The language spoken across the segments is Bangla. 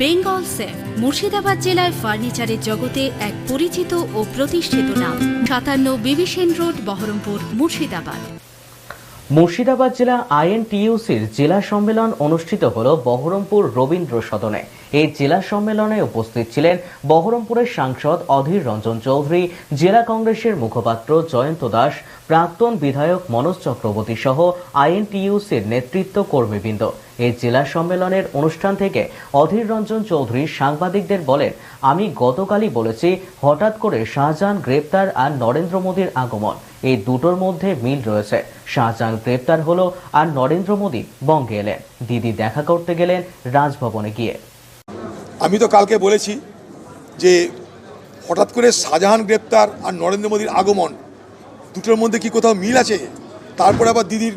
বেঙ্গল সেফ, মুর্শিদাবাদ জেলায় ফার্নিচারের জগতে এক পরিচিত ও প্রতিষ্ঠিত নাম। সাতান্ন বিবিসেন রোড, বহরমপুর, মুর্শিদাবাদ। মুর্শিদাবাদ জেলা আইএনটিইউসির জেলা সম্মেলন অনুষ্ঠিত হল বহরমপুর রবীন্দ্র সদনে। এই জেলা সম্মেলনে উপস্থিত ছিলেন বহরমপুরের সাংসদ অধীর রঞ্জন চৌধুরী, জেলা কংগ্রেসের মুখপাত্র জয়ন্ত দাস, প্রাক্তন বিধায়ক মনোজ চক্রবর্তী সহ আইএনটিইউসির নেতৃত্ব কর্মীবৃন্দ এই জেলা সম্মেলনের অনুষ্ঠান থেকে অধীর রঞ্জন চৌধুরী সাংবাদিকদের বলেন, আমি গতকালই বলেছি, হঠাৎ করে শাহজাহান গ্রেপ্তার আর নরেন্দ্র মোদীর আগমন। এই দুটোর মধ্যে মিল রয়েছে। শাহজাহান গ্রেপ্তার হলো আর নরেন্দ্র মোদী বঙ্গে এলেন। দিদি দেখা করতে গেলেন রাজভবনে গিয়ে। আমি তো কালকে বলেছি যে, হঠাৎ করে শাহজাহান গ্রেপ্তার আর নরেন্দ্র মোদীর আগমন, দুটোর মধ্যে কি কোথাও মিল আছে? তারপরে আবার দিদির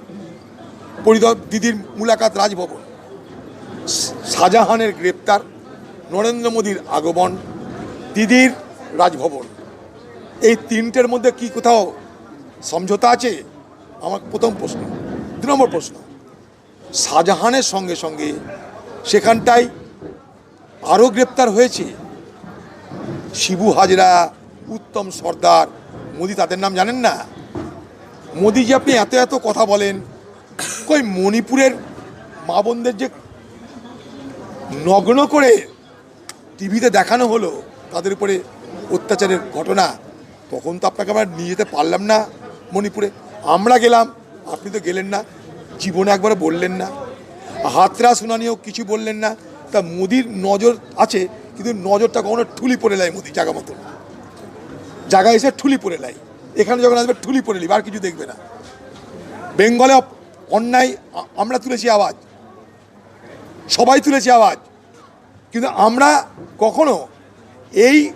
পরিদর দিদির মুলাকাত রাজভবন। শাহজাহানের গ্রেপ্তার, নরেন্দ্র মোদীর আগমন, দিদির রাজভবন। এই তিনটের মধ্যে কি কোথাও সমঝোতা আছে? আমার প্রথম প্রশ্ন। দু নম্বর প্রশ্ন। শাহজাহানের সঙ্গে সঙ্গে সেখানটায় আরও গ্রেপ্তার হয়েছে? শিবু হাজরা, উত্তম সর্দার, মোদি তাদের নাম জানেন না? মোদি যে আপনি এত এত কথা বলেন কই মণিপুরের মা বোনদের যে নগ্ন করে টিভিতে দেখানো হলো, তাদের উপরে অত্যাচারের ঘটনা, তখন তো আপনাকে আমরা নিয়ে যেতে পারলাম না মণিপুরে। আমরা গেলাম, আপনি তো গেলেন না, জীবনে একবার বললেন না। হাতরা শুনানিও কিছু বললেন না। তা মোদির নজর আছে, কিন্তু নজরটা কখনো ঠুলি পড়ে নেয় মোদি জায়গা মতো জায়গায় এসে ঠুলি পড়ে নেয় এখানে যখন আসবে ঠুলি পড়ে নিবে, আর কিছু দেখবে না। বেঙ্গলে অন্যায় আমরা তুলেছি আওয়াজ। সবাই তুলেছি আওয়াজ। কিন্তু আমরা কখনো এই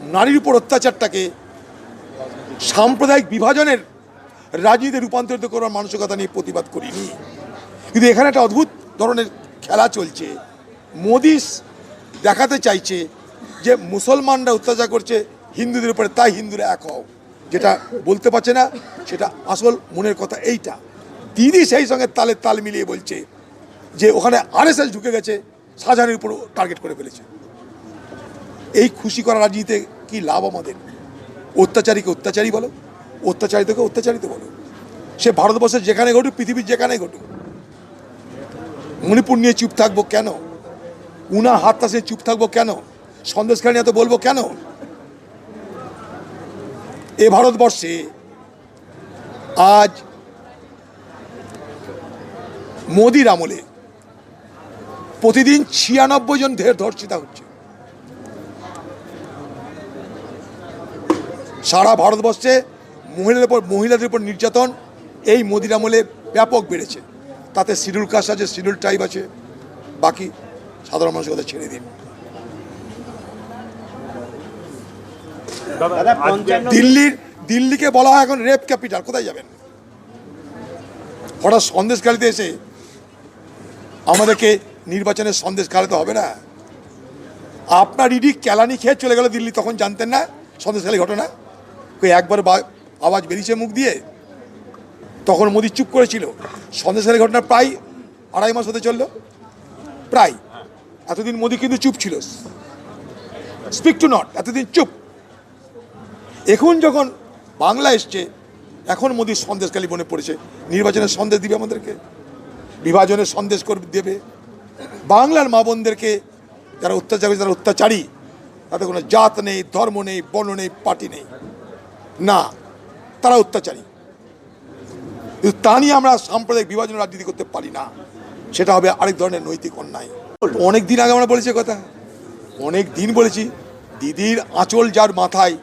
নারীর উপর অত্যাচারটাকে সাম্প্রদায়িক বিভাজনের রাজনীতিতে রূপান্তরিত করার মানসিকতা নিয়ে প্রতিবাদ করিনি। কিন্তু এখানে একটা অদ্ভুত ধরনের খেলা চলছে। মোদি স- দেখাতে চাইছে যে মুসলমানরা অত্যাচার করছে হিন্দুদের উপরে, তাই হিন্দুরা এক হও। যেটা বলতে পারছে না, সেটা আসল মনের কথা এইটা। দিদি সেই সঙ্গে তালে তাল মিলিয়ে বলছে যে ওখানে আরএসএস ঢুকে গেছে, শাহজাহানের উপর টার্গেট করে ফেলেছে। এই খুশি করা রাজনীতিতে কি লাভ আমাদের? অত্যাচারীকে অত্যাচারী বলো, অত্যাচারিতকে অত্যাচারিত বলো। সে ভারতবর্ষের যেখানে ঘটুক, পৃথিবীর যেখানে ঘটুক। মণিপুর নিয়ে চুপ থাকব কেন? উনা হাত তাসে চুপ থাকব কেন? সন্দেশখানি এত বলব কেন? এ ভারতবর্ষে আজ মোদির আমলে। প্রতিদিন ছিয়ানব্বই জন ধের ধর্ষিতা হচ্ছে। সারা ভারতবর্ষে মহিলাদের উপর মহিলাদের উপর নির্যাতন এই মোদির আমলে ব্যাপক বেড়েছে। তাতে শিডিউল কাস্ট আছে শিডিউল ট্রাইব আছে বাকি সাধারণ মানুষের কথা ছেড়ে দিন। দিল্লির দিল্লিকে বলা হয় এখন রেপ ক্যাপিটাল কোথায় যাবেন? হঠাৎ সন্দেশকারীতে এসে আমাদেরকে নির্বাচনের সন্দেশ খালাতে হবে না। আপনার ইডি কেলানি খেয়ে চলে গেল দিল্লি, তখন জানতেন না সন্দেশখালী ঘটনা? কই একবার আওয়াজ বেরিয়েছে মুখ দিয়ে। তখন মোদি চুপ করেছিল। সন্দেশখালী ঘটনা প্রায় আড়াই মাস হতে চলল। প্রায়। এতদিন মোদি কিন্তু চুপ ছিল। স্পিক টু নট, এতদিন চুপ। এখন যখন বাংলা এসছে, এখন মোদির সন্দেশকালী মনে পড়েছে। নির্বাচনের সন্দেশ দিবে আমাদেরকে। বিভাজনের সন্দেশ করবে দেবে। বাংলার মা বোনদেরকে যারা অত্যাচার করে, যারা অত্যাচারী তাদের কোনো জাত নেই ধর্ম নেই বর্ণ নেই পার্টি নেই। না তারা অত্যাচারী। কিন্তু তা নিয়ে আমরা সাম্প্রদায়িক বিভাজন রাজনীতি করতে পারি না। সেটা হবে আরেক ধরনের নৈতিক অন্যায়। অনেক দিন আগে আমরা বলেছি কথা। অনেক দিন বলেছি দিদির আঁচল যার মাথায়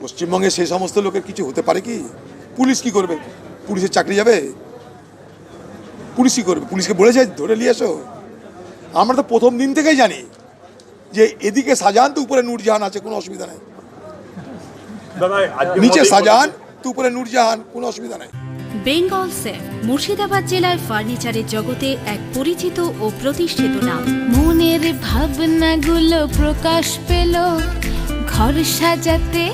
পশ্চিমবঙ্গে সেই সমস্ত লোকের কিছু হতে পারে কি? পুলিশ কি করবে? পুলিশের চাকরি যাবে? পুলিশ কি করবে। পুলিশকে বলেছে ধরে নিয়ে এসো। আমরা তো প্রথম দিন থেকেই জানি যে এদিকে শাহজাহান তো উপরে নূরজাহান আছে কোনো অসুবিধা নেই। নিচে শাহজাহান তো উপরে নূরজাহান কোনো অসুবিধা নেই। বেঙ্গল সেফ মুর্শিদাবাদ জেলায় ফার্নিচারের জগতে এক পরিচিত ও প্রতিষ্ঠিত নাম। মনের ভাবনাগুলো প্রকাশ পেল ঘর সাজাতে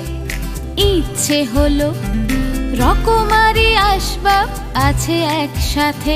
ইচ্ছে হলো। রকমারি আসবাব আছে একসাথে